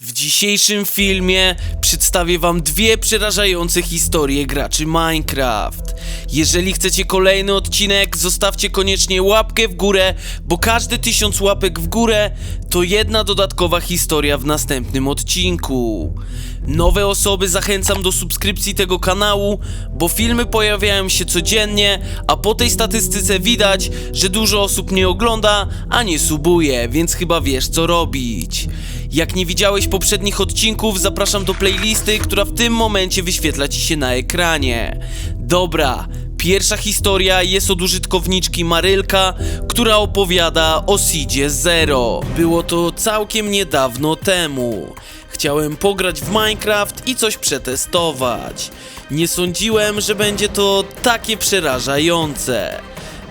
W dzisiejszym filmie przedstawię wam dwie przerażające historie graczy Minecraft. Jeżeli chcecie kolejny odcinek, zostawcie koniecznie łapkę w górę, bo każdy tysiąc łapek w górę to jedna dodatkowa historia w następnym odcinku. Nowe osoby zachęcam do subskrypcji tego kanału, bo filmy pojawiają się codziennie, a po tej statystyce widać, że dużo osób nie ogląda, a nie subuje, więc chyba wiesz co robić. Jak nie widziałeś poprzednich odcinków, zapraszam do playlisty, która w tym momencie wyświetla ci się na ekranie. Dobra, pierwsza historia jest od użytkowniczki Marylka, która opowiada o Seedzie Zero. Było to całkiem niedawno temu. Chciałem pograć w Minecraft i coś przetestować. Nie sądziłem, że będzie to takie przerażające.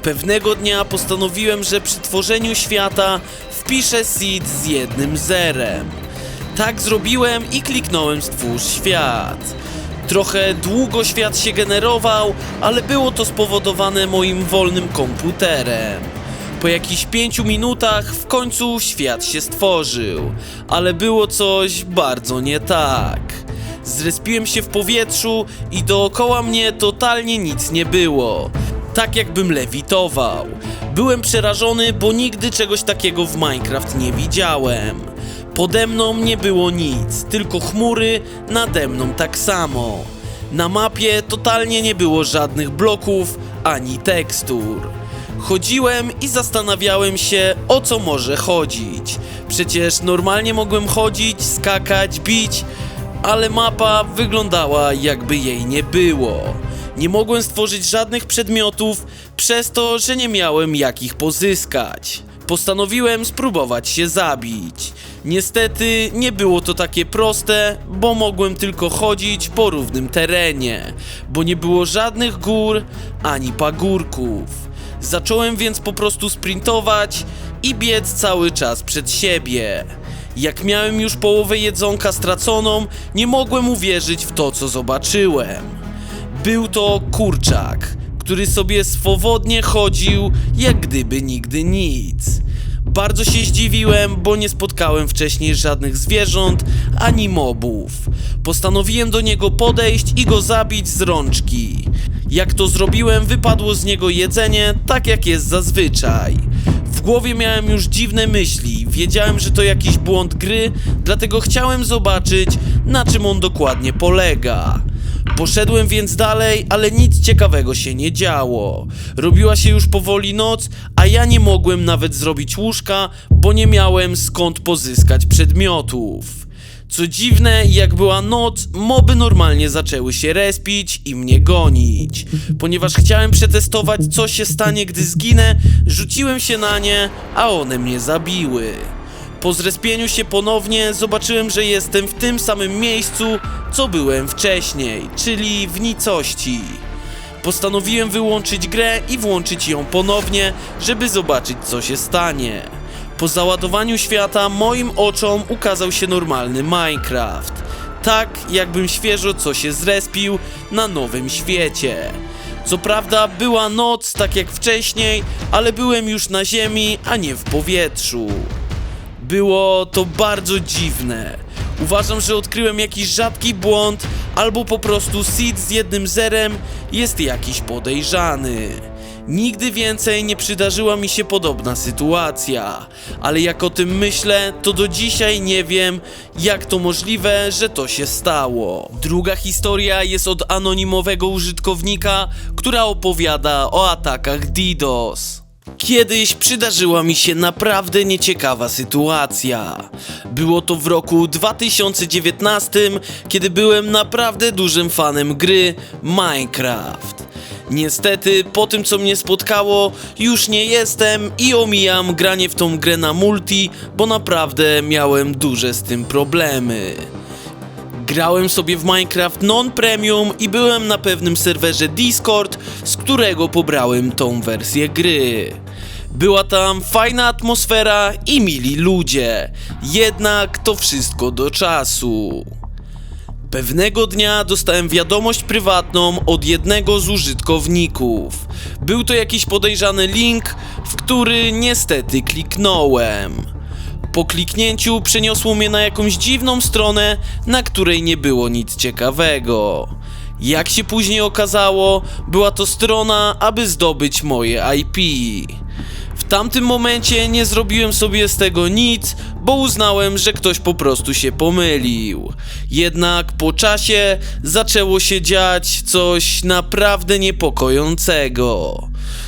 Pewnego dnia postanowiłem, że przy tworzeniu świata wpiszę seed z jednym zerem. Tak zrobiłem i kliknąłem stwórz świat. Trochę długo świat się generował, ale było to spowodowane moim wolnym komputerem. Po jakichś pięciu minutach w końcu świat się stworzył, ale było coś bardzo nie tak. Zrespiłem się w powietrzu i dookoła mnie totalnie nic nie było. Tak jakbym lewitował. Byłem przerażony, bo nigdy czegoś takiego w Minecraft nie widziałem. Pode mną nie było nic, tylko chmury, nade mną tak samo. Na mapie totalnie nie było żadnych bloków ani tekstur. Chodziłem i zastanawiałem się, o co może chodzić. Przecież normalnie mogłem chodzić, skakać, bić, ale mapa wyglądała jakby jej nie było. Nie mogłem stworzyć żadnych przedmiotów, przez to, że nie miałem jak ich pozyskać. Postanowiłem spróbować się zabić. Niestety nie było to takie proste, bo mogłem tylko chodzić po równym terenie, bo nie było żadnych gór ani pagórków. Zacząłem więc po prostu sprintować i biec cały czas przed siebie. Jak miałem już połowę jedzonka straconą, nie mogłem uwierzyć w to, co zobaczyłem. Był to kurczak, który sobie swobodnie chodził, jak gdyby nigdy nic. Bardzo się zdziwiłem, bo nie spotkałem wcześniej żadnych zwierząt ani mobów. Postanowiłem do niego podejść i go zabić z rączki. Jak to zrobiłem, wypadło z niego jedzenie, tak jak jest zazwyczaj. W głowie miałem już dziwne myśli, wiedziałem, że to jakiś błąd gry, dlatego chciałem zobaczyć, na czym on dokładnie polega. Poszedłem więc dalej, ale nic ciekawego się nie działo. Robiła się już powoli noc, a ja nie mogłem nawet zrobić łóżka, bo nie miałem skąd pozyskać przedmiotów. Co dziwne, jak była noc, moby normalnie zaczęły się respić i mnie gonić. Ponieważ chciałem przetestować, co się stanie, gdy zginę, rzuciłem się na nie, a one mnie zabiły. Po zrespieniu się ponownie zobaczyłem, że jestem w tym samym miejscu, co byłem wcześniej, czyli w nicości. Postanowiłem wyłączyć grę i włączyć ją ponownie, żeby zobaczyć co się stanie. Po załadowaniu świata moim oczom ukazał się normalny Minecraft. Tak jakbym świeżo co się zrespił na nowym świecie. Co prawda była noc tak jak wcześniej, ale byłem już na ziemi, a nie w powietrzu. Było to bardzo dziwne. Uważam, że odkryłem jakiś rzadki błąd, albo po prostu seed z jednym zerem jest jakiś podejrzany. Nigdy więcej nie przydarzyła mi się podobna sytuacja, ale jak o tym myślę, to do dzisiaj nie wiem, jak to możliwe, że to się stało. Druga historia jest od anonimowego użytkownika, która opowiada o atakach DDoS. Kiedyś przydarzyła mi się naprawdę nieciekawa sytuacja. Było to w roku 2019, kiedy byłem naprawdę dużym fanem gry Minecraft. Niestety, po tym co mnie spotkało, już nie jestem i omijam granie w tą grę na multi, bo naprawdę miałem duże z tym problemy. Grałem sobie w Minecraft non-premium i byłem na pewnym serwerze Discord, z którego pobrałem tą wersję gry. Była tam fajna atmosfera i mili ludzie, jednak to wszystko do czasu. Pewnego dnia dostałem wiadomość prywatną od jednego z użytkowników. Był to jakiś podejrzany link, w który niestety kliknąłem. Po kliknięciu przeniosło mnie na jakąś dziwną stronę, na której nie było nic ciekawego. Jak się później okazało, była to strona, aby zdobyć moje IP. W tamtym momencie nie zrobiłem sobie z tego nic, bo uznałem, że ktoś po prostu się pomylił. Jednak po czasie zaczęło się dziać coś naprawdę niepokojącego.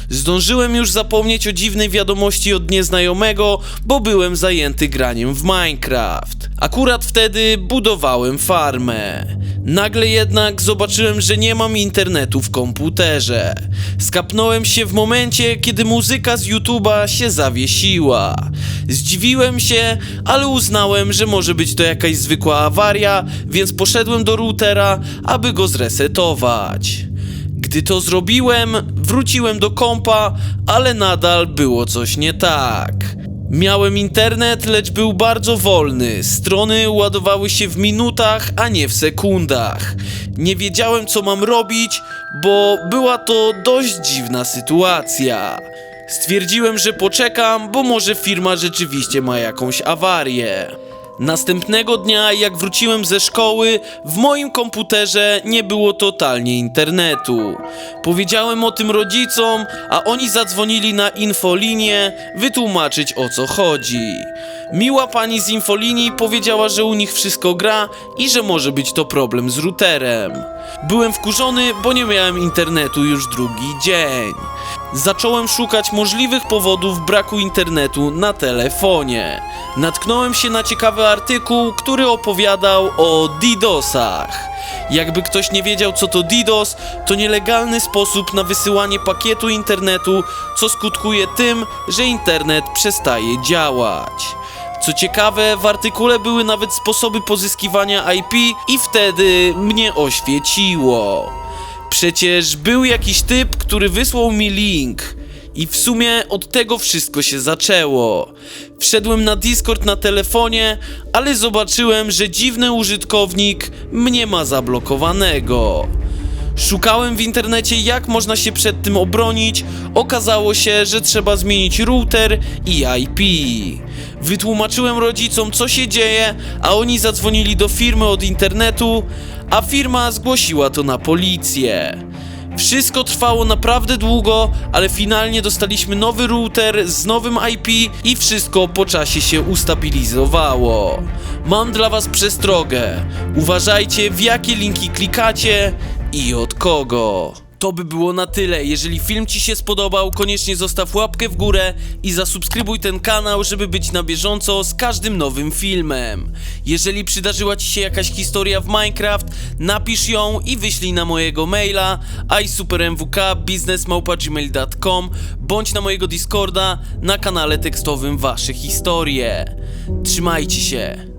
Zdążyłem już zapomnieć o dziwnej wiadomości od nieznajomego, bo byłem zajęty graniem w Minecraft. Akurat wtedy budowałem farmę. Nagle jednak zobaczyłem, że nie mam internetu w komputerze. Skapnąłem się w momencie, kiedy muzyka z YouTube'a się zawiesiła. Zdziwiłem się, ale uznałem, że może być to jakaś zwykła awaria, więc poszedłem do routera, aby go zresetować. Gdy to zrobiłem, wróciłem do kompa, ale nadal było coś nie tak. Miałem internet, lecz był bardzo wolny. Strony ładowały się w minutach, a nie w sekundach. Nie wiedziałem, co mam robić, bo była to dość dziwna sytuacja. Stwierdziłem, że poczekam, bo może firma rzeczywiście ma jakąś awarię. Następnego dnia, jak wróciłem ze szkoły, w moim komputerze nie było totalnie internetu. Powiedziałem o tym rodzicom, a oni zadzwonili na infolinię wytłumaczyć o co chodzi. Miła pani z infolinii powiedziała, że u nich wszystko gra i że może być to problem z routerem. Byłem wkurzony, bo nie miałem internetu już drugi dzień. Zacząłem szukać możliwych powodów braku internetu na telefonie. Natknąłem się na ciekawy artykuł, który opowiadał o DDoSach. Jakby ktoś nie wiedział co to DDoS, to nielegalny sposób na wysyłanie pakietu internetu, co skutkuje tym, że internet przestaje działać. Co ciekawe, w artykule były nawet sposoby pozyskiwania IP i wtedy mnie oświeciło. Przecież był jakiś typ, który wysłał mi link. I w sumie od tego wszystko się zaczęło. Wszedłem na Discord na telefonie, ale zobaczyłem, że dziwny użytkownik mnie ma zablokowanego. Szukałem w internecie, jak można się przed tym obronić. Okazało się, że trzeba zmienić router i IP. Wytłumaczyłem rodzicom, co się dzieje, a oni zadzwonili do firmy od internetu, a firma zgłosiła to na policję. Wszystko trwało naprawdę długo, ale finalnie dostaliśmy nowy router z nowym IP i wszystko po czasie się ustabilizowało. Mam dla Was przestrogę. Uważajcie, w jakie linki klikacie i od kogo. To by było na tyle. Jeżeli film Ci się spodobał, koniecznie zostaw łapkę w górę i zasubskrybuj ten kanał, żeby być na bieżąco z każdym nowym filmem. Jeżeli przydarzyła Ci się jakaś historia w Minecraft, napisz ją i wyślij na mojego maila isupermwk.biznesmałpa.gmail.com bądź na mojego Discorda na kanale tekstowym Wasze historie. Trzymajcie się.